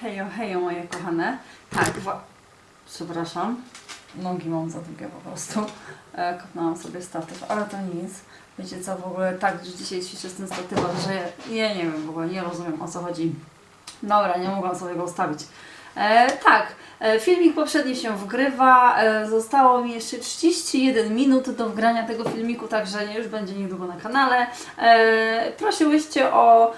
Hejo, hejo moje kochane. Tak, wa- przepraszam. Nogi mam za długie po prostu. E, kopnęłam sobie statyw, ale to nic. Wiecie co, w ogóle tak że dzisiaj ćwiczę z tym statywem, że ja nie wiem w ogóle, nie rozumiem o co chodzi. Dobra, nie mogłam sobie go ustawić. E, tak, e, filmik poprzedni się wgrywa. E, zostało mi jeszcze 31 minut do wgrania tego filmiku, także już będzie niedługo na kanale. Prosiłyście o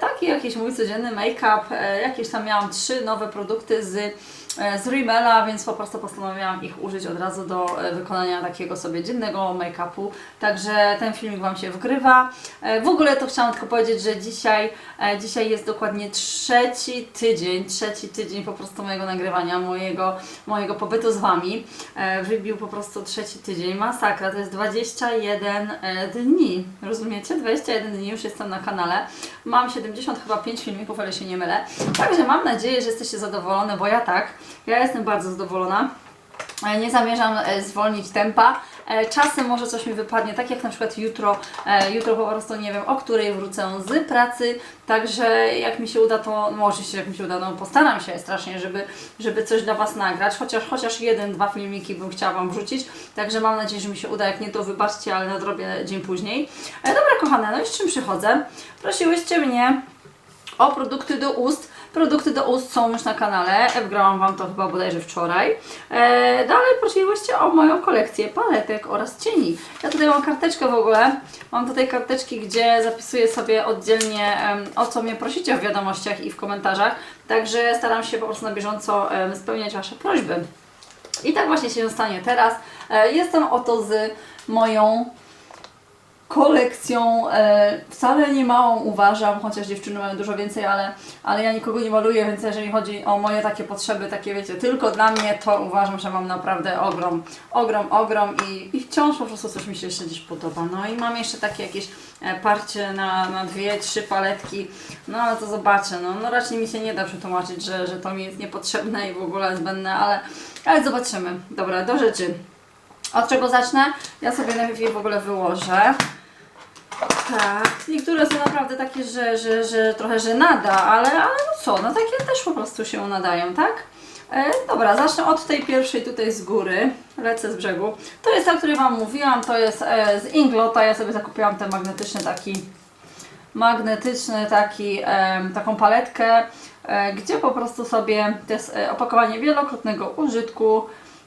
taki jakiś mój codzienny make-up. Jakieś tam miałam trzy nowe produkty z, z Rimmela, więc po prostu postanowiłam ich użyć od razu do e, wykonania takiego sobie dziennego make-upu. Także ten filmik Wam się wgrywa. E, w ogóle to chciałam tylko powiedzieć, że dzisiaj, e, dzisiaj jest dokładnie trzeci tydzień, trzeci tydzień po prostu mojego nagrywania, mojego, mojego pobytu z Wami. E, wybił po prostu trzeci tydzień. Masakra, to jest 21 e, dni. Rozumiecie? 21 dni już jestem na kanale. Mam 70 chyba 5 filmików, ale się nie mylę. Także mam nadzieję, że jesteście zadowolone, bo ja tak. Ja jestem bardzo zadowolona. E, Nie zamierzam e, zwolnić tempa. E, Czasem może coś mi wypadnie, tak jak na przykład jutro. Jutro po prostu nie wiem, o której wrócę z pracy. Także jak mi się uda, to no oczywiście jak mi się uda, no postaram się strasznie, żeby, żeby coś dla Was nagrać. Chociaż, chociaż jeden, dwa filmiki bym chciała Wam wrzucić. Także mam nadzieję, że mi się uda. Jak nie, to wybaczcie, ale nadrobię dzień później. Dobra, kochane, no i z czym przychodzę? Prosiłyście mnie o produkty do ust. Produkty do ust są już na kanale. Wgrałam Wam to chyba bodajże wczoraj. E, dalej prosiłyście o moją kolekcję paletek oraz cieni. Ja tutaj mam karteczkę w ogóle. Mam tutaj karteczki, gdzie zapisuję sobie oddzielnie o co mnie prosicie w wiadomościach i w komentarzach. Także staram się po prostu na bieżąco spełniać Wasze prośby. I tak właśnie się stanie teraz. E, jestem oto z moją kolekcją, e, wcale nie małą uważam, chociaż dziewczyny mają dużo więcej, ale, ale ja nikogo nie maluję, więc jeżeli chodzi o moje takie potrzeby, takie wiecie, tylko dla mnie, to uważam, że mam naprawdę ogrom, ogrom, ogrom i, i wciąż po prostu coś mi się jeszcze gdzieś podoba. No i mam jeszcze takie jakieś e, parcie na, na dwie, trzy paletki, no ale to zobaczę, no, no raczej mi się nie da przetłumaczyć, że, że to mi jest niepotrzebne i w ogóle zbędne, ale, ale zobaczymy. Dobra, do rzeczy. Od czego zacznę? Ja sobie najpierw je w ogóle wyłożę. Tak, niektóre są naprawdę takie, że, że, że trochę żenada, ale, ale no co, no takie też po prostu się nadają, tak? E, dobra, zacznę od tej pierwszej tutaj z góry, lecę z brzegu. To jest ta, o której Wam mówiłam, to jest e, z Inglota, ja sobie zakupiłam ten magnetyczny taki, magnetyczny taki, em, taką paletkę, e, gdzie po prostu sobie, to jest e, opakowanie wielokrotnego użytku,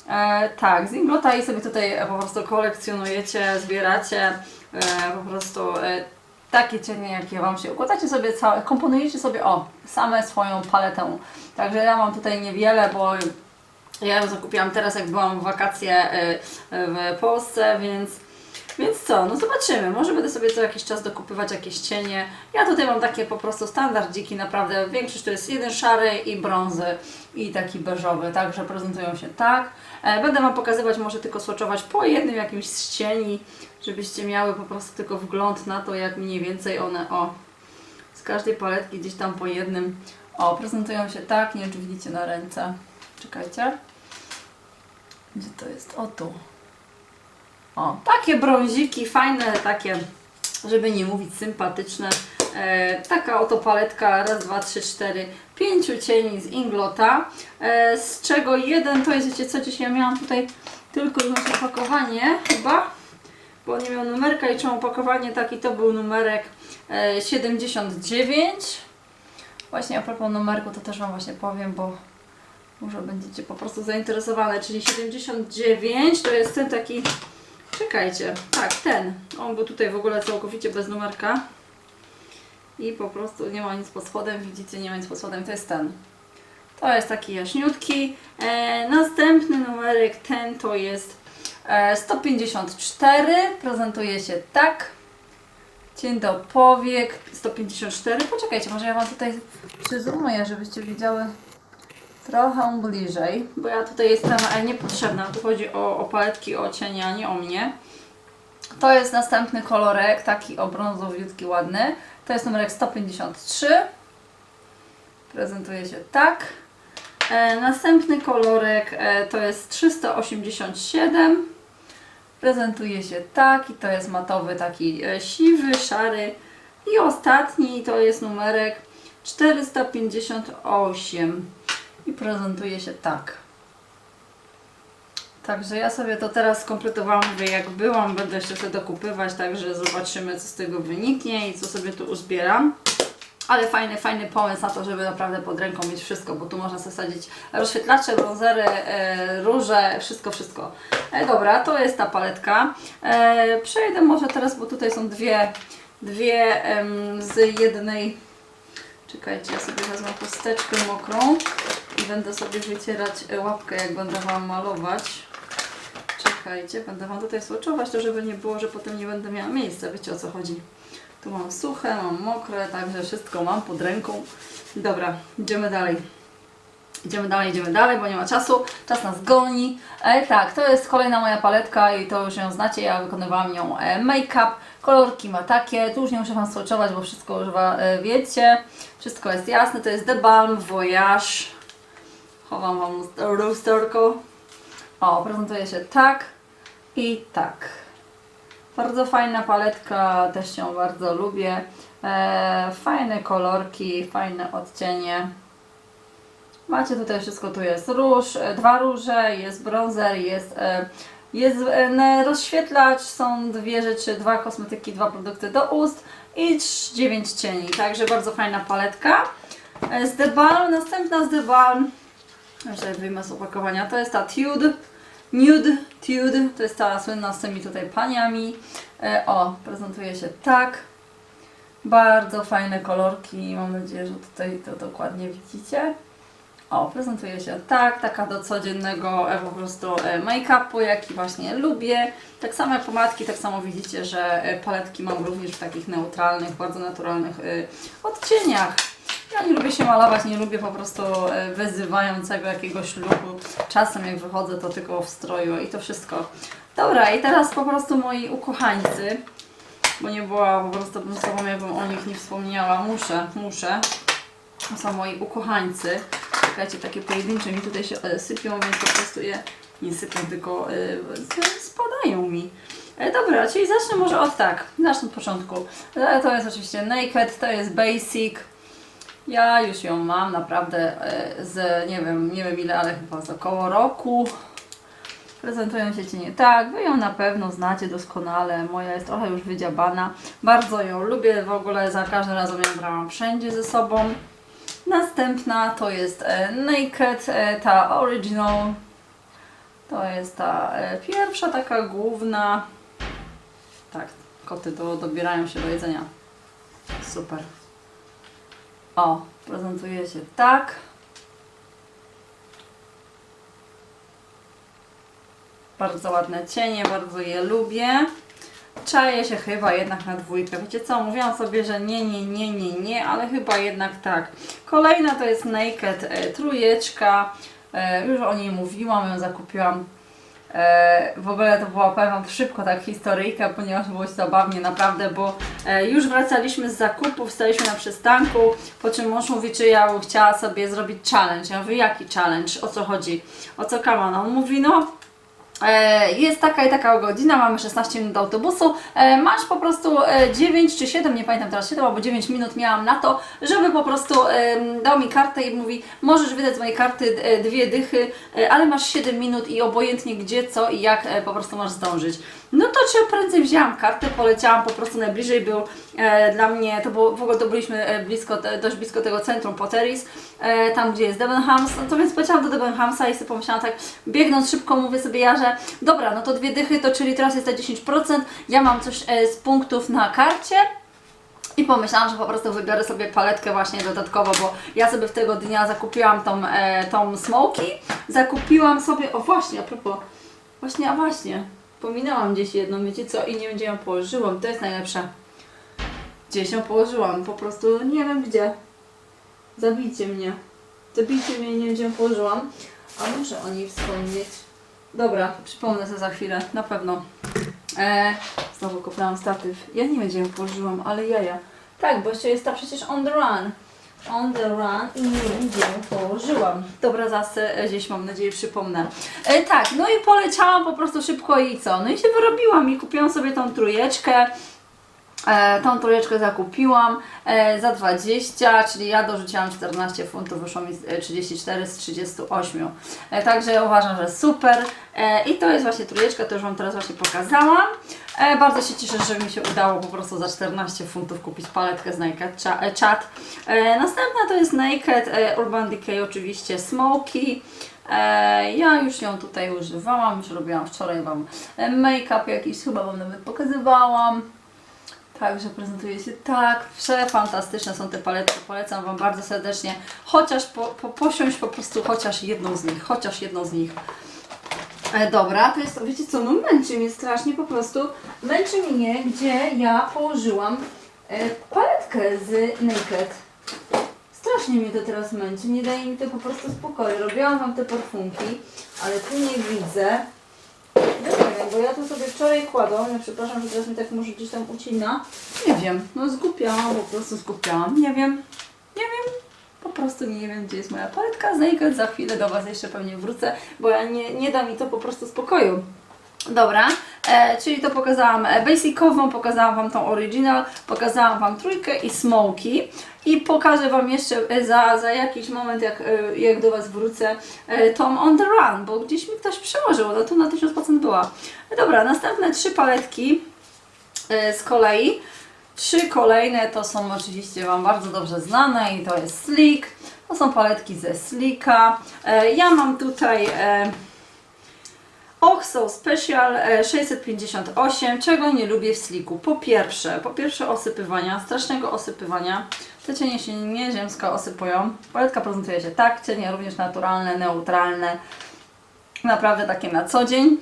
E, tak, z Inglota i sobie tutaj e, po prostu kolekcjonujecie, zbieracie e, po prostu e, takie cienie, jakie Wam się układacie sobie całe, komponujecie sobie o, same swoją paletę. Także ja mam tutaj niewiele, bo ja ją zakupiłam teraz, jak byłam w wakacje e, w Polsce, więc więc co, no zobaczymy. Może będę sobie co jakiś czas dokupywać jakieś cienie. Ja tutaj mam takie po prostu standardziki, naprawdę. Większość to jest jeden szary i brązy i taki beżowy, także prezentują się tak. E, Będę Wam pokazywać, może tylko swatchować po jednym jakimś z cieni, żebyście miały po prostu tylko wgląd na to, jak mniej więcej one, o, z każdej paletki gdzieś tam po jednym, o, prezentują się tak, nie wiem czy widzicie na ręce. Czekajcie. Gdzie to jest? O tu. O, takie brąziki, fajne, takie, żeby nie mówić, sympatyczne. E, taka oto paletka, raz, dwa, trzy, cztery, pięciu cieni z Inglota, e, z czego jeden to jest, wiecie co, dzisiaj ja miałam tutaj tylko i opakowanie chyba, bo nie miał numerka i czemu opakowanie taki to był numerek e, 79. Właśnie a propos numerku to też Wam właśnie powiem, bo może będziecie po prostu zainteresowane, czyli 79 to jest ten taki Czekajcie, tak, ten. On był tutaj w ogóle całkowicie bez numerka. I po prostu nie ma nic pod spodem, widzicie, nie ma nic pod spodem, to jest ten. To jest taki jaśniutki. E, następny numerek, ten to jest e, 154. Prezentuje się tak. Cień do powiek 154. Poczekajcie, może ja Wam tutaj przyzumuję, żebyście widziały trochę bliżej, bo ja tutaj jestem niepotrzebna. Tu chodzi o, o paletki, o cienie, a nie o mnie. To jest następny kolorek, taki o brązowiutki ładny. To jest numerek 153. Prezentuje się tak. E, następny kolorek e, to jest 387. Prezentuje się tak i to jest matowy taki e, siwy, szary. I ostatni to jest numerek 458 i prezentuje się tak. Także ja sobie to teraz skompletowałam, mówię jak byłam, będę jeszcze sobie dokupywać, także zobaczymy co z tego wyniknie i co sobie tu uzbieram. Ale fajny, fajny pomysł na to, żeby naprawdę pod ręką mieć wszystko, bo tu można sobie sadzić rozświetlacze, bronzery, e, róże, wszystko, wszystko. E, dobra, to jest ta paletka. E, przejdę może teraz, bo tutaj są dwie, dwie em, z jednej. Czekajcie, ja sobie wezmę chusteczkę mokrą i będę sobie wycierać e, łapkę, jak będę Wam malować. Czekajcie, będę Wam tutaj swatchować, to żeby nie było, że potem nie będę miała miejsca. Wiecie o co chodzi. Tu mam suche, mam mokre, także wszystko mam pod ręką. Dobra, idziemy dalej. Idziemy dalej, idziemy dalej, bo nie ma czasu. Czas nas goni. E, tak, to jest kolejna moja paletka i to już ją znacie. Ja wykonywałam nią e, make-up. Kolorki ma takie. Tu już nie muszę Wam swatchować, bo wszystko już e, wiecie. Wszystko jest jasne. To jest The Balm Voyage. Chowam Wam lusterko. O, prezentuje się tak i tak. Bardzo fajna paletka, też ją bardzo lubię. E, fajne kolorki, fajne odcienie. Macie tutaj wszystko, tu jest róż, e, dwa róże, jest bronzer, jest, e, jest e, rozświetlacz, są dwie rzeczy, dwa kosmetyki, dwa produkty do ust i dziewięć cieni. Także bardzo fajna paletka. Z The Balm, następna z The Balm, jeszcze wyjmę z opakowania, to jest ta Tude. Nude, Tude, to jest ta słynna z tymi tutaj paniami. E, o, prezentuje się tak. Bardzo fajne kolorki, mam nadzieję, że tutaj to dokładnie widzicie. O, prezentuje się tak, taka do codziennego e, po prostu e, make-upu, jaki właśnie lubię. Tak jak pomadki, tak samo widzicie, że e, paletki mam również w takich neutralnych, bardzo naturalnych odcieniach. Ja nie lubię się malować, nie lubię po prostu e, wyzywającego jakiegoś looku. Czasem jak wychodzę, to tylko w stroju i to wszystko. Dobra, i teraz po prostu moi ukochańcy, bo nie była po prostu bym z Tobą, jakbym o nich nie wspomniała. Muszę, muszę. To są moi ukochańcy. Czekajcie, takie pojedyncze mi tutaj się e, sypią, więc po prostu je nie sypią, tylko e, spadają mi. Dobra, czyli zacznę może od tak, zacznę od początku. To jest oczywiście Naked, to jest Basic. Ja już ją mam naprawdę e, z nie wiem, nie wiem ile, ale chyba z około roku. Prezentują się cienie tak, wy ją na pewno znacie doskonale. Moja jest trochę już wydziabana. Bardzo ją lubię, w ogóle za każdym razem ją brałam wszędzie ze sobą. Następna to jest e, Naked, e, ta Original. To jest ta pierwsza taka główna. Tak, koty do, dobierają się do jedzenia. Super. O, prezentuje się tak. Bardzo ładne cienie, bardzo je lubię. Czaję się chyba jednak na dwójkę. Wiecie co, mówiłam sobie, że nie, nie, nie, nie, nie, ale chyba jednak tak. Kolejna to jest Naked e. E, już o niej mówiłam, ją zakupiłam. E, w ogóle to była, powiem Wam szybko tak historyjka, ponieważ było zabawnie naprawdę, bo e, już wracaliśmy z zakupów, staliśmy na przystanku, po czym mąż mówi, czy ja chciała sobie zrobić challenge. Ja mówię, jaki challenge? O co chodzi? O co kaman? On mówi, no Jest taka i taka godzina, mamy 16 minut do autobusu. E, Masz po prostu e, 9 czy 7, nie pamiętam teraz 7 albo 9 minut miałam na to, żeby po prostu dał mi kartę i mówi, możesz wydać z mojej karty e, dwie dychy, e, ale masz 7 minut i obojętnie gdzie, co i jak e, po prostu masz zdążyć. No to czym prędzej wzięłam kartę, poleciałam po prostu najbliżej był e, dla mnie, to było, w ogóle to byliśmy e, blisko, te, dość blisko tego centrum Potteries, e, tam gdzie jest Debenhams, no to więc poleciałam do Debenhamsa i sobie pomyślałam tak, biegnąc szybko mówię sobie ja, że dobra, no to dwie dychy, to czyli teraz jest te 10%, ja mam coś e, z punktów na karcie, i pomyślałam, że po prostu wybiorę sobie paletkę właśnie dodatkowo, bo ja sobie w tego dnia zakupiłam tą, e, tą smoki. Zakupiłam sobie, o właśnie, a propos, właśnie, a właśnie, pominęłam gdzieś jedną, wiecie co, i nie wiem ją położyłam, to jest najlepsze. Gdzieś ją położyłam, po prostu nie wiem gdzie. Zabijcie mnie. Zabijcie mnie, nie wiem gdzie ją położyłam, a muszę o niej wspomnieć. Dobra, przypomnę sobie za chwilę, na pewno. E, znowu kupiłam statyw. Ja nie wiem, gdzie ją położyłam, ale jaja. Tak, bo jeszcze jest ta przecież on the run. On the run i nie wiem, gdzie ją położyłam. Dobra, zaraz e, gdzieś mam nadzieję przypomnę. E, tak, no i poleciałam po prostu szybko i co? No i się wyrobiłam i kupiłam sobie tą trójeczkę. E, tą trójeczkę zakupiłam e, za 20, czyli ja dorzuciłam 14 funtów, wyszło mi e, 34 z 38. E, także uważam, że super. I to jest właśnie trójeczka, to już Wam teraz właśnie pokazałam. Bardzo się cieszę, że mi się udało po prostu za 14 funtów kupić paletkę z Naked Cha- Chat. Następna to jest Naked Urban Decay oczywiście Smoky. Ja już ją tutaj używałam, już robiłam wczoraj Wam make-up jakiś, chyba Wam nawet pokazywałam. Także prezentuje się tak. Przefantastyczne są te paletki. Polecam Wam bardzo serdecznie. Chociaż po, po, posiąść po prostu chociaż jedną z nich. Chociaż jedną z nich. E, dobra, to jest, wiecie co, no męczy mnie strasznie po prostu. Męczy mnie, gdzie ja położyłam e, paletkę z Naked. Strasznie mnie to teraz męczy, nie daje mi to po prostu spokoju. Robiłam Wam te parfumki, ale tu nie widzę. Wiem, bo ja tu sobie wczoraj kładłam, ja przepraszam, że teraz mi tak może gdzieś tam ucina. Nie wiem, no zgupiałam, po prostu zgupiałam. Nie wiem, nie wiem, po prostu nie wiem, gdzie jest moja paletka z Naked. Za chwilę do Was jeszcze pewnie wrócę, bo ja nie, nie da mi to po prostu spokoju. Dobra, e, czyli to pokazałam e, basicową, pokazałam Wam tą original, pokazałam Wam trójkę i smoki i pokażę Wam jeszcze e, za, za jakiś moment, jak, e, jak do Was wrócę, tą on the run, bo gdzieś mi ktoś przełożył, no tu na 1000% była. Dobra, następne trzy paletki z kolei. Trzy kolejne to są oczywiście Wam bardzo dobrze znane i to jest Slick. To są paletki ze Slicka. Ja mam tutaj e, Oxo Special e, 658. Czego nie lubię w Slicku? Po pierwsze, po pierwsze osypywania, strasznego osypywania. Te cienie się nie ziemsko osypują. Paletka prezentuje się tak, cienie również naturalne, neutralne. Naprawdę takie na co dzień.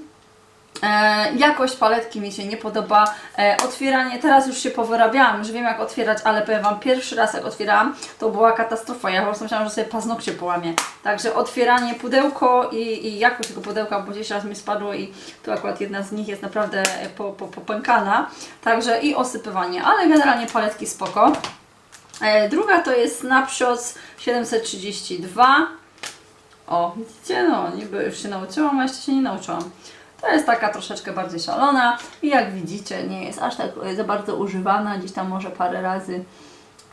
E, jakość paletki mi się nie podoba. E, otwieranie, teraz już się powyrabiałam, już wiem jak otwierać, ale powiem Wam, pierwszy raz jak otwierałam, to była katastrofa. Ja po prostu myślałam, że sobie paznokcie połamie. Także otwieranie pudełko i, i jakość tego pudełka, bo gdzieś raz mi spadło i tu akurat jedna z nich jest naprawdę po, po, popękana. Także i osypywanie, ale generalnie paletki spoko. E, druga to jest Snapshots 732. O, widzicie, no niby już się nauczyłam, a jeszcze się nie nauczyłam. To jest taka troszeczkę bardziej szalona i jak widzicie nie jest aż tak e, za bardzo używana, gdzieś tam może parę razy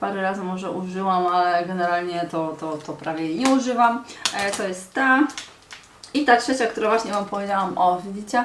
parę razy może użyłam, ale generalnie to, to, to prawie nie używam. E, to jest ta i ta trzecia, którą właśnie Wam powiedziałam, o widzicie?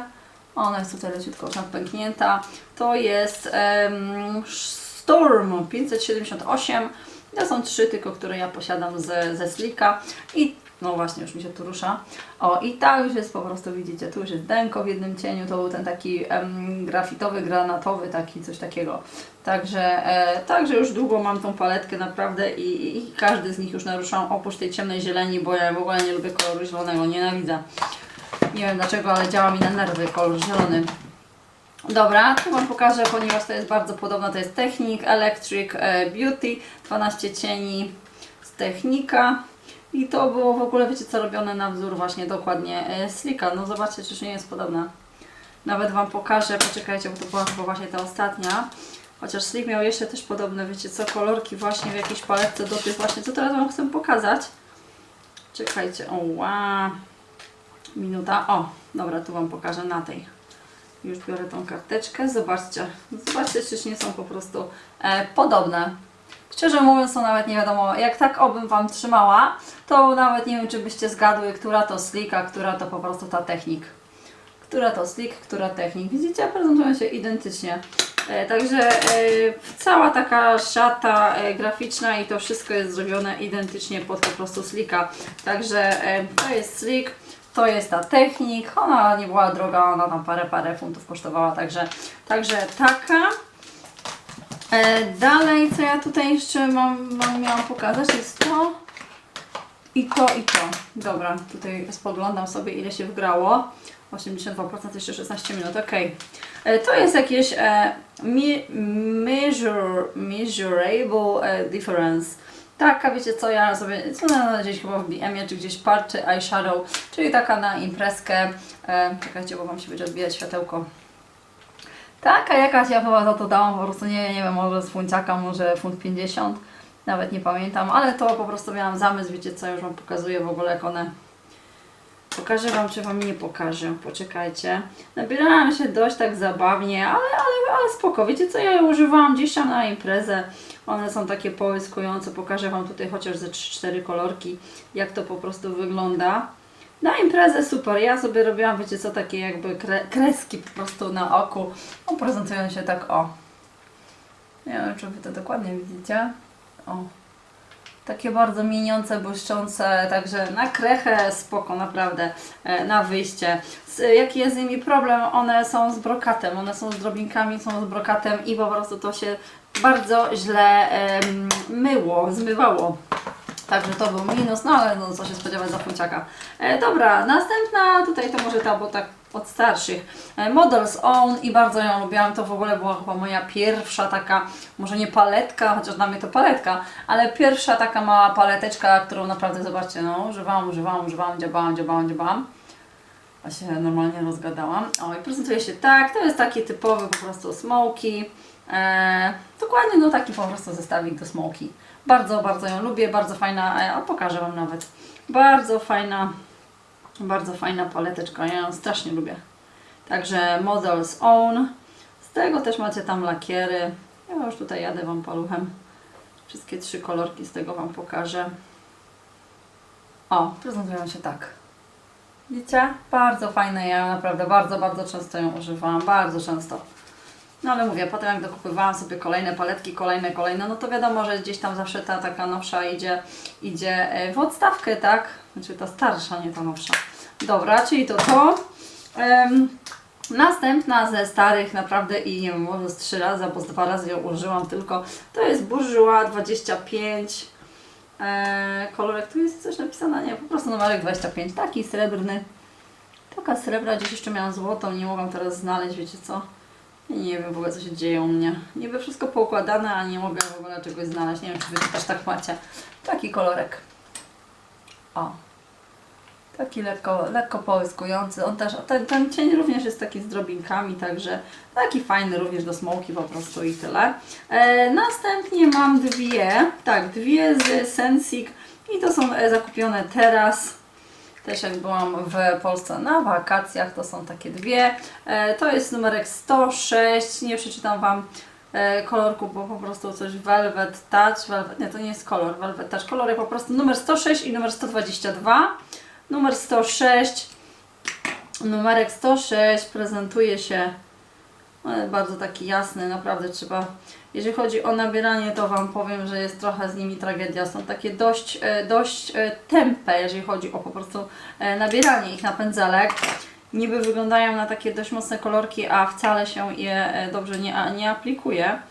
Ona jest tutaj leciutko tam pęknięta. To jest em, Storm 578. To są trzy tylko, które ja posiadam ze, ze Slicka i no właśnie, już mi się tu rusza. O, i ta już jest po prostu, widzicie, tu już jest denko w jednym cieniu, to był ten taki em, grafitowy, granatowy, taki coś takiego. Także, e, także już długo mam tą paletkę naprawdę i, i, każdy z nich już naruszam, oprócz tej ciemnej zieleni, bo ja w ogóle nie lubię koloru zielonego, nienawidzę. Nie wiem dlaczego, ale działa mi na nerwy kolor zielony. Dobra, tu Wam pokażę, ponieważ to jest bardzo podobne, to jest Technic Electric e, Beauty, 12 cieni z Technika. I to było w ogóle, wiecie co, robione na wzór właśnie dokładnie e, Slicka. No zobaczcie, czyż nie jest podobna. Nawet Wam pokażę, poczekajcie, bo to była chyba właśnie ta ostatnia. Chociaż Slick miał jeszcze też podobne, wiecie co, kolorki właśnie w jakiejś paletce do tych właśnie, co teraz Wam chcę pokazać. Czekajcie, o wow. Minuta, o, dobra, tu Wam pokażę na tej. Już biorę tą karteczkę, zobaczcie, zobaczcie, czyż nie są po prostu e, podobne. Szczerze mówiąc, to nawet nie wiadomo, jak tak obym Wam trzymała, to nawet nie wiem, czy byście zgadły, która to slick, a która to po prostu ta technik. Która to slick, która technik. Widzicie, prezentują się identycznie. E, także e, cała taka szata e, graficzna i to wszystko jest zrobione identycznie pod po prostu slicka. Także to jest slick. To jest ta technik, ona nie była droga, ona tam parę, parę funtów kosztowała, także, także taka. E, dalej, co ja tutaj jeszcze mam, mam, miałam pokazać, jest to i to, i to. Dobra, tutaj spoglądam sobie, ile się wgrało. 82%, jeszcze 16 minut, ok. E, to jest jakieś e, mi, measure, measurable e, difference. Taka, wiecie co, ja sobie, co na gdzieś chyba w BM-ie, czy gdzieś party eyeshadow, czyli taka na imprezkę. E, czekajcie, bo Wam się będzie odbijać światełko. Taka jakaś ja chyba za to dałam, po prostu nie, nie wiem, może z funciaka, może funt 50, nawet nie pamiętam, ale to po prostu miałam zamysł, wiecie co, już Wam pokazuję w ogóle jak one Pokażę Wam, czy Wam nie pokażę. Poczekajcie. Nabierałam się dość tak zabawnie, ale, ale, ale spoko. Wiecie co, ja je używałam gdzieś tam na imprezę. One są takie połyskujące. Pokażę Wam tutaj chociaż ze 3-4 kolorki, jak to po prostu wygląda. Na imprezę super. Ja sobie robiłam, wiecie co, takie jakby kre kreski po prostu na oku. O, prezentują się tak o. Nie wiem, czy Wy to dokładnie widzicie. O. Takie bardzo mieniące, błyszczące, także na krechę spoko, naprawdę, e, na wyjście. Z, jaki jest z nimi problem? One są z brokatem, one są z drobinkami, są z brokatem i po prostu to się bardzo źle myło, zmywało. Także to był minus, no ale no co się spodziewać za funciaka. E, dobra, następna, tutaj to może ta, bo tak od starszych. E, Models Own i bardzo ją lubiłam, to w ogóle była chyba moja pierwsza taka, może nie paletka, chociaż dla mnie to paletka, ale pierwsza taka mała paleteczka, którą naprawdę, zobaczcie, no używałam, używałam, używałam, dziabałam, dziabałam, dziabałam. A się normalnie rozgadałam. O, i prezentuje się tak, to jest taki typowy po prostu smoky. E, dokładnie, no taki po prostu zestawik do smoki. Bardzo, bardzo ją lubię, bardzo fajna, a pokażę Wam nawet. Bardzo fajna, bardzo fajna paleteczka, ja ją strasznie lubię. Także Models Own. Z tego też macie tam lakiery. Ja już tutaj jadę Wam paluchem. Wszystkie trzy kolorki z tego Wam pokażę. O, prezentują się tak. Widzicie? Bardzo fajne, ja naprawdę bardzo, bardzo często ją używałam, bardzo często. No ale mówię, potem jak dokupywałam sobie kolejne paletki, kolejne, kolejne, no to wiadomo, że gdzieś tam zawsze ta taka nowsza idzie, idzie e, w odstawkę, tak? Znaczy ta starsza, nie ta nowsza. Dobra, czyli to to. Em, następna ze starych naprawdę i nie wiem, może z trzy razy albo z dwa razy ją użyłam tylko, to jest Bourjois 25. E, kolorek, tu jest coś napisane, nie, po prostu numerek 25, taki srebrny. Taka srebra, gdzieś jeszcze miałam złotą, nie mogłam teraz znaleźć, wiecie co? Nie wiem w ogóle co się dzieje u mnie. Niby wszystko poukładane, a nie mogę w ogóle czegoś znaleźć. Nie wiem czy Wy też tak macie. Taki kolorek. O. Taki lekko, lekko połyskujący. On też, ten, ten cień również jest taki z drobinkami, także taki fajny również do smoki po prostu i tyle. E, następnie mam dwie, tak, dwie z Sensik i to są e, zakupione teraz. Też jak byłam w Polsce na wakacjach, to są takie dwie. E, to jest numerek 106, nie przeczytam Wam e, kolorku, bo po prostu coś Velvet Touch, Velvet, nie to nie jest kolor, Velvet Touch, kolory po prostu numer 106 i numer 122. Numer 106, numerek 106 prezentuje się e, bardzo taki jasny, naprawdę trzeba, jeżeli chodzi o nabieranie, to Wam powiem, że jest trochę z nimi tragedia. Są takie dość, e, dość e, tępe, jeżeli chodzi o po prostu e, nabieranie ich na pędzelek. Niby wyglądają na takie dość mocne kolorki, a wcale się je dobrze nie, nie aplikuje.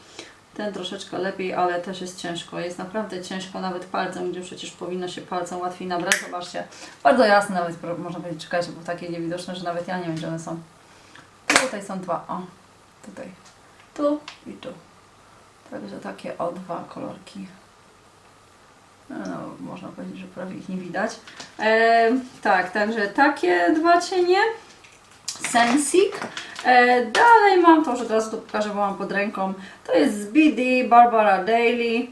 Ten troszeczkę lepiej, ale też jest ciężko. Jest naprawdę ciężko nawet palcem, gdzie przecież powinno się palcem łatwiej nabrać. Zobaczcie, bardzo jasne nawet, można powiedzieć, czekajcie, bo takie niewidoczne, że nawet ja nie wiem, gdzie one są. Tutaj są dwa, o, tutaj, tu i tu. Także takie o dwa kolorki. No, no, można powiedzieć, że prawie ich nie widać. E, tak, także takie dwa cienie. Sensik. E, dalej mam to, że teraz to pokażę, bo mam pod ręką. To jest z BD Barbara Daily.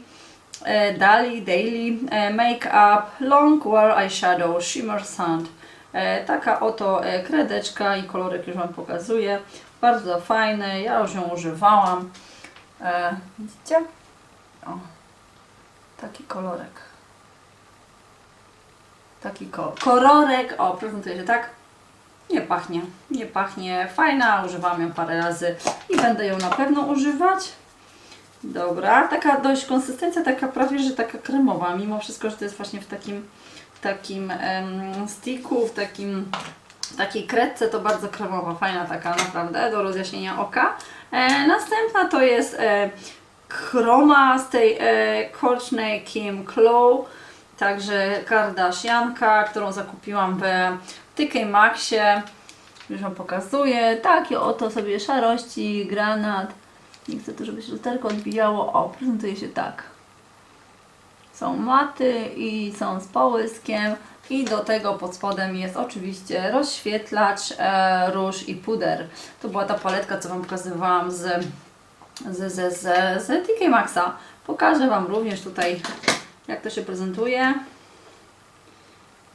E, Dali, Daily. E, Make-up Long Wear Eyeshadow Shimmer Sand. E, taka oto e, kredeczka i kolorek już Wam pokazuję. Bardzo fajny, ja już ją używałam. E, widzicie? O, taki kolorek. Taki ko kolorek, o, prezentuje się tak. Nie pachnie, nie pachnie. Fajna, używałam ją parę razy i będę ją na pewno używać. Dobra, taka dość konsystencja, taka prawie, że taka kremowa, mimo wszystko, że to jest właśnie w takim, takim em, sticku, w takim w takiej kredce, to bardzo kremowa, fajna taka naprawdę, do rozjaśnienia oka. E, następna to jest e, chroma z tej e, Kim Chloe, także Kardashianka, którą zakupiłam w TK Maxie. Już Wam pokazuję. Takie oto sobie szarości, granat. Nie chcę tu, żeby się lusterko odbijało. O, prezentuje się tak. Są maty i są z połyskiem. I do tego pod spodem jest oczywiście rozświetlacz, e, róż i puder. To była ta paletka, co Wam pokazywałam z, z, z, z, z TK Maxa. Pokażę Wam również tutaj, jak to się prezentuje.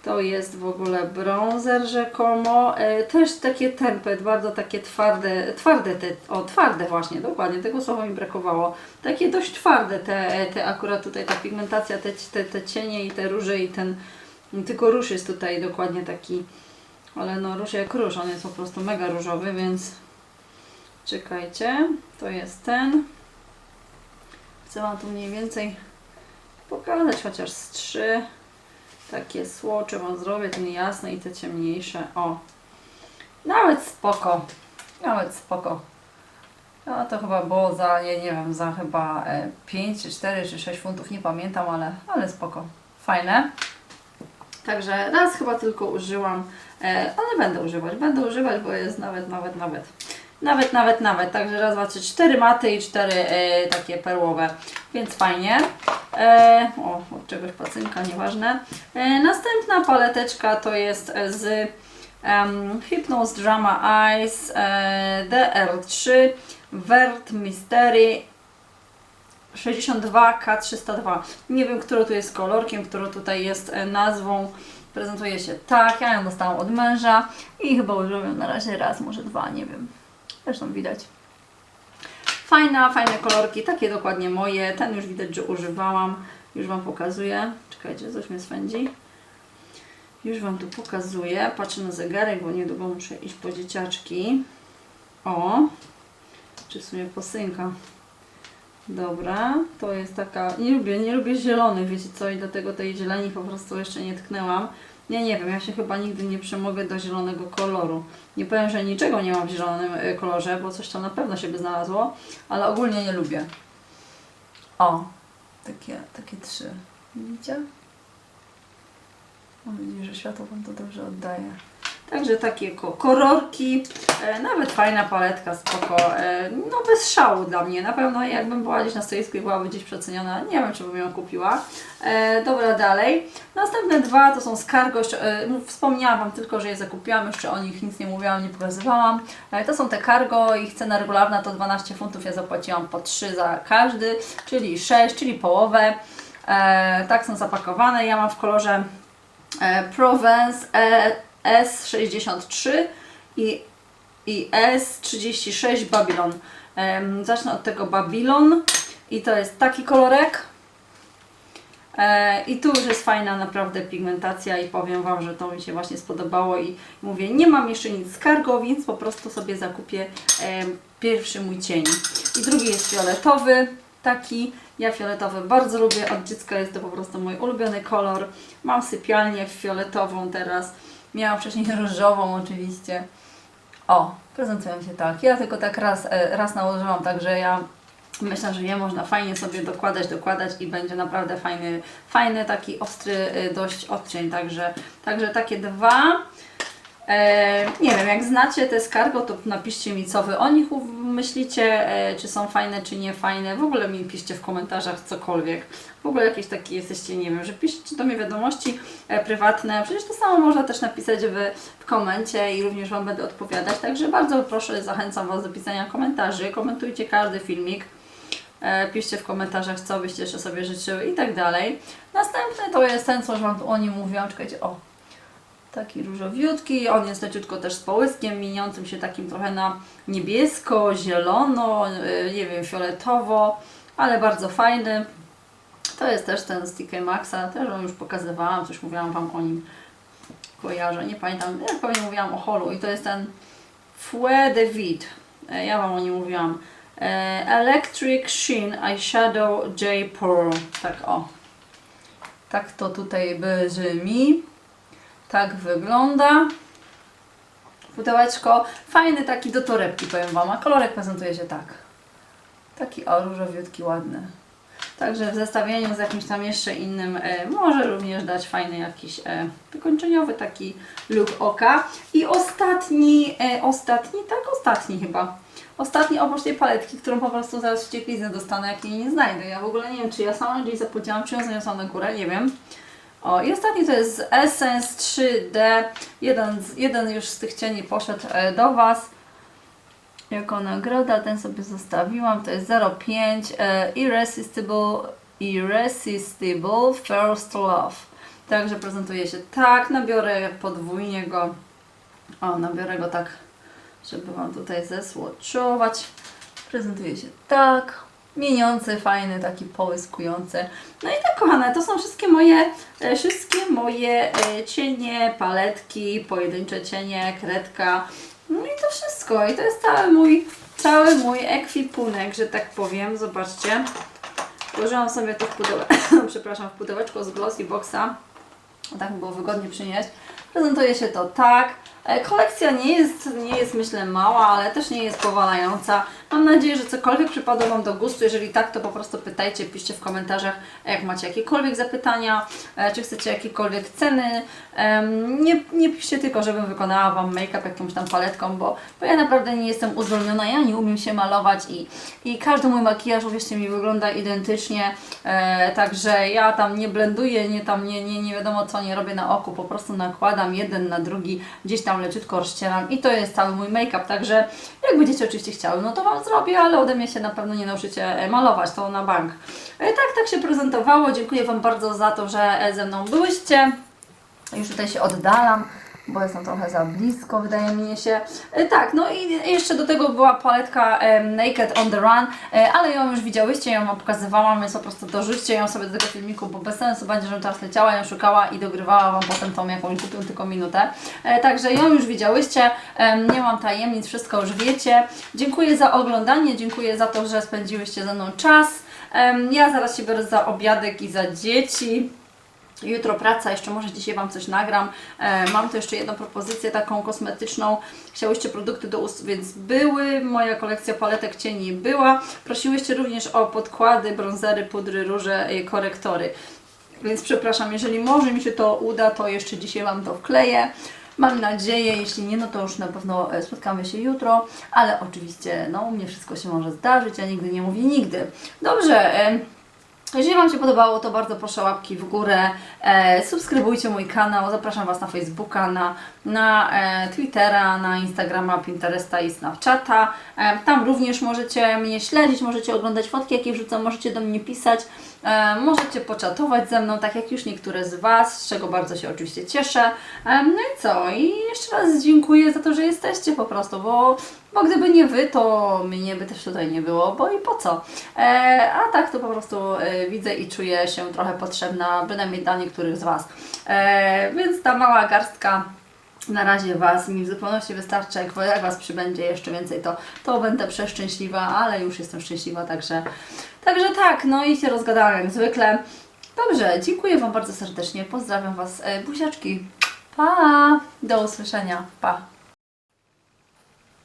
To jest w ogóle bronzer rzekomo. E, też takie tempet, bardzo takie twarde, twarde te, o twarde właśnie, dokładnie, tego słowa mi brakowało. Takie dość twarde te, te akurat tutaj ta pigmentacja, te, te, te cienie i te róże i ten, tylko róż jest tutaj dokładnie taki, ale no róż jak róż, on jest po prostu mega różowy, więc czekajcie, to jest ten. Chcę Wam tu mniej więcej pokazać chociaż z trzy takie słocze Wam zrobię, te jasne i te ciemniejsze. O, nawet spoko, nawet spoko. No to chyba było za, nie, nie wiem, za chyba e, 5 czy 4 czy 6 funtów, nie pamiętam, ale, ale spoko. Fajne. Także raz chyba tylko użyłam, e, ale będę używać, będę używać, bo jest nawet, nawet, nawet. Nawet, nawet, nawet. Także raz, dwa, trzy, cztery maty i cztery e, takie perłowe. Więc fajnie. E, o, od czegoś pacynka, nieważne. E, następna paleteczka to jest z um, Hypnose Drama Eyes e, DR3 Vert Mystery 62K302. Nie wiem, który tu jest kolorkiem, który tutaj jest e, nazwą. Prezentuje się tak. Ja ją dostałam od męża i chyba użyłam na razie raz, może dwa, nie wiem. Zresztą widać. Fajna, fajne kolorki, takie dokładnie moje. Ten już widać, że używałam. Już Wam pokazuję. Czekajcie, coś mnie swędzi. Już Wam tu pokazuję. Patrzę na zegarek, bo niedługo muszę iść po dzieciaczki. O, czy w sumie posynka. Dobra, to jest taka. Nie lubię, nie lubię zielonych, wiecie co, i dlatego tej zieleni po prostu jeszcze nie tknęłam. Ja nie wiem, ja się chyba nigdy nie przemogę do zielonego koloru. Nie powiem, że niczego nie mam w zielonym y, kolorze, bo coś tam na pewno się by znalazło, ale ogólnie nie lubię. O, takie, takie trzy. Widzicie? Mam nadzieję, że światło Wam to dobrze oddaje. Także takie ko- kolorki, e, nawet fajna paletka, spoko, e, no bez szału dla mnie, na pewno jakbym była gdzieś na stoisku i byłaby gdzieś przeceniona, nie wiem czy bym ją kupiła. E, dobra, dalej. Następne dwa to są no, wspomniałam Wam tylko, że je zakupiłam, jeszcze o nich nic nie mówiłam, nie pokazywałam. To są te Cargo, ich cena regularna to 12 funtów, ja zapłaciłam po 3 za każdy, czyli 6, czyli połowę. Tak są zapakowane, ja mam w kolorze Provence S63 i, i S36 Babylon. Zacznę od tego Babylon i to jest taki kolorek. E, I tu już jest fajna naprawdę pigmentacja i powiem Wam, że to mi się właśnie spodobało i mówię, nie mam jeszcze nic z więc po prostu sobie zakupię pierwszy mój cień. I drugi jest fioletowy, taki. Ja fioletowy bardzo lubię, od dziecka jest to po prostu mój ulubiony kolor. Mam sypialnię fioletową teraz. Miałam wcześniej różową oczywiście. O, prezentują się tak. Ja tylko tak raz, e, raz nałożyłam, także ja myślę, że je można fajnie sobie dokładać, dokładać i będzie naprawdę fajny, fajny taki ostry e, dość odcień. Także, także takie dwa. E, nie wiem, jak znacie te skargo, to napiszcie mi, co Wy o nich myślicie, e, czy są fajne, czy nie fajne. W ogóle mi piszcie w komentarzach cokolwiek. W ogóle jakieś takie jesteście, nie wiem, że piszcie do mnie wiadomości e, prywatne. Przecież to samo można też napisać w, w komencie i również Wam będę odpowiadać. Także bardzo proszę, zachęcam Was do pisania komentarzy. Komentujcie każdy filmik. Piszcie w komentarzach, co byście jeszcze sobie życzyły i tak dalej. Następny to jest ten, co już Wam o nim mówiłam. Czekajcie, o, Taki różowiutki, on jest leciutko też z połyskiem, mieniącym się takim trochę na niebiesko, zielono, yy, nie wiem, fioletowo, ale bardzo fajny. To jest też ten z TK Maxa, też on już pokazywałam, coś mówiłam Wam o nim, kojarzę, nie pamiętam, jak pewnie mówiłam o holu i to jest ten Fue de Vide, E, ja Wam o nim mówiłam. E, Electric Sheen Eyeshadow J Pearl, tak o. Tak to tutaj brzmi. Tak wygląda. Pudełeczko. Fajny taki do torebki, powiem Wam. A kolorek prezentuje się tak. Taki o, różowiutki, ładny. Także w zestawieniu z jakimś tam jeszcze innym e, może również dać fajny jakiś e, wykończeniowy taki look oka. I ostatni, e, ostatni, tak ostatni chyba. Ostatni oprócz tej paletki, którą po prostu zaraz wściekliznę dostanę, jak jej nie znajdę. Ja w ogóle nie wiem, czy ja sama gdzieś zapłaciłam, czy ją zaniosłam na górę, nie wiem. O, i ostatni to jest Essence 3D. Jeden, jeden już z tych cieni poszedł e, do Was. Jako nagroda ten sobie zostawiłam. To jest 05 e, Irresistible, Irresistible First Love. Także prezentuje się tak. Nabiorę podwójnie go. O, nabiorę go tak, żeby Wam tutaj zesłoczować. Prezentuje się tak. Mieniący, fajny, taki połyskujący. No i tak, kochane, to są wszystkie moje, e, wszystkie moje e, cienie, paletki, pojedyncze cienie, kredka. No i to wszystko. I to jest cały mój, cały mój ekwipunek, że tak powiem. Zobaczcie. Włożyłam sobie to w pudełeczko, przepraszam, w pudełeczko z Glossy Boxa. Tak by było wygodnie przynieść. Prezentuje się to tak. E, Kolekcja nie jest, nie jest myślę mała, ale też nie jest powalająca. Mam nadzieję, że cokolwiek przypadło Wam do gustu. Jeżeli tak, to po prostu pytajcie, piszcie w komentarzach, jak macie jakiekolwiek zapytania, e, czy chcecie jakiekolwiek ceny. Nie, nie piszcie tylko, żebym wykonała Wam make-up jakąś tam paletką, bo, bo ja naprawdę nie jestem uzdolniona, ja nie umiem się malować i, i każdy mój makijaż, uwierzcie mi, wygląda identycznie. E, także ja tam nie blenduję, nie tam nie, nie, nie wiadomo co nie robię na oku, po prostu nakładam jeden na drugi, gdzieś tam leciutko rozcieram i to jest cały mój make-up. Także jak będziecie oczywiście chciały, no to Wam zrobię, ale ode mnie się na pewno nie nauczycie e, malować, to na bank. E, tak, tak się prezentowało. Dziękuję Wam bardzo za to, że e, ze mną byłyście. Już tutaj się oddalam, bo jestem trochę za blisko, wydaje mi się. E, tak, no i jeszcze do tego była paletka Naked on the Run, e, ale ją już widziałyście, ją pokazywałam, więc po prostu dorzućcie ją sobie do tego filmiku, bo bez sensu będzie, żebym teraz leciała, ją szukała i dogrywała Wam potem tą jakąś głupią tylko minutę. E, także ją już widziałyście, nie mam tajemnic, wszystko już wiecie. Dziękuję za oglądanie, dziękuję za to, że spędziłyście ze mną czas. Ja zaraz się biorę za obiadek i za dzieci. Jutro praca, jeszcze może dzisiaj Wam coś nagram. E, mam tu jeszcze jedną propozycję taką kosmetyczną. Chciałyście produkty do ust, więc były. Moja kolekcja paletek cieni była. Prosiłyście również o podkłady, brązery, pudry, róże, e, korektory. Więc przepraszam, jeżeli może mi się to uda, to jeszcze dzisiaj Wam to wkleję. Mam nadzieję, jeśli nie, no to już na pewno e, spotkamy się jutro, ale oczywiście, no u mnie wszystko się może zdarzyć, ja nigdy nie mówię nigdy. Dobrze, jeżeli Wam się podobało, to bardzo proszę łapki w górę, e, subskrybujcie mój kanał, zapraszam Was na Facebooka, na, na e, Twittera, na Instagrama, Pinteresta i Snapchata. E, tam również możecie mnie śledzić, możecie oglądać fotki, jakie wrzucam, możecie do mnie pisać, możecie poczatować ze mną, tak jak już niektóre z Was, z czego bardzo się oczywiście cieszę. E, no i co? I jeszcze raz dziękuję za to, że jesteście po prostu, bo bo gdyby nie Wy, to mnie by też tutaj nie było, bo i po co? E, a tak to po prostu e, widzę i czuję się trochę potrzebna, bynajmniej dla niektórych z Was. E, więc ta mała garstka na razie Was mi w zupełności wystarczy, jak, Was przybędzie jeszcze więcej, to, to będę przeszczęśliwa, ale już jestem szczęśliwa, także, także tak, no i się rozgadałam jak zwykle. Dobrze, dziękuję Wam bardzo serdecznie, pozdrawiam Was, e, buziaczki, pa, do usłyszenia, pa.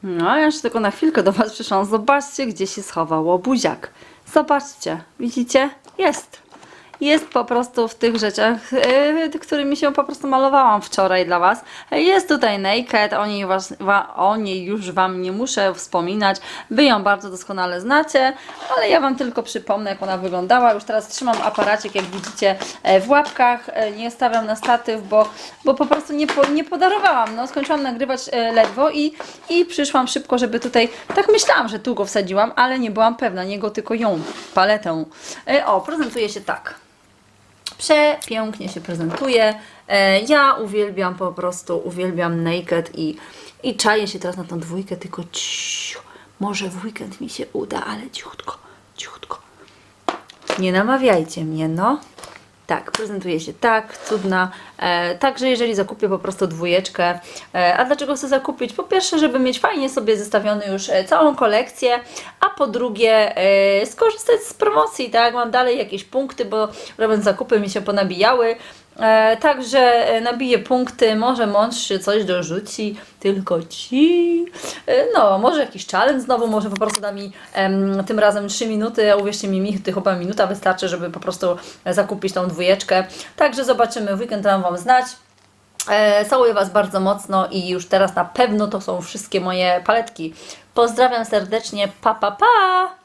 No, ja jeszcze tylko na chwilkę do Was przyszłam. Zobaczcie, gdzie się schowało buziak. Zobaczcie, widzicie? Jest. Jest po prostu w tych rzeczach, yy, którymi się po prostu malowałam wczoraj dla Was. Jest tutaj Naked, o niej, was, wa, o niej już Wam nie muszę wspominać. Wy ją bardzo doskonale znacie, ale ja Wam tylko przypomnę, jak ona wyglądała. Już teraz trzymam aparacik, jak widzicie, e, w łapkach. E, Nie stawiam na statyw, bo, bo po prostu nie, po, nie podarowałam. No, skończyłam nagrywać e, ledwo i, i przyszłam szybko, żeby tutaj, tak myślałam, że tu go wsadziłam, ale nie byłam pewna, nie go, tylko ją, paletę. E, O, prezentuje się tak. Przepięknie się prezentuje. E, Ja uwielbiam po prostu, uwielbiam Naked i, i czaję się teraz na tą dwójkę, tylko ciu, może w weekend mi się uda, ale cichutko, cichutko. Nie namawiajcie mnie, no. Tak, prezentuje się tak, cudna. E, także jeżeli zakupię po prostu dwójeczkę, e, a dlaczego chcę zakupić? Po pierwsze, żeby mieć fajnie sobie zestawiony już e, całą kolekcję, a po drugie e, skorzystać z promocji, tak? Mam dalej jakieś punkty, bo robiąc zakupy mi się ponabijały. E, także e, nabiję punkty, może mądrszy coś dorzuci, tylko ci. E, no, może jakiś challenge znowu, może po prostu da mi em, tym razem 3 minuty, a uwierzcie mi, mi chyba minuta wystarczy, żeby po prostu zakupić tą dwójeczkę. Także zobaczymy, w weekend dam Wam znać. E, całuję Was bardzo mocno i już teraz na pewno to są wszystkie moje paletki. Pozdrawiam serdecznie, pa pa pa!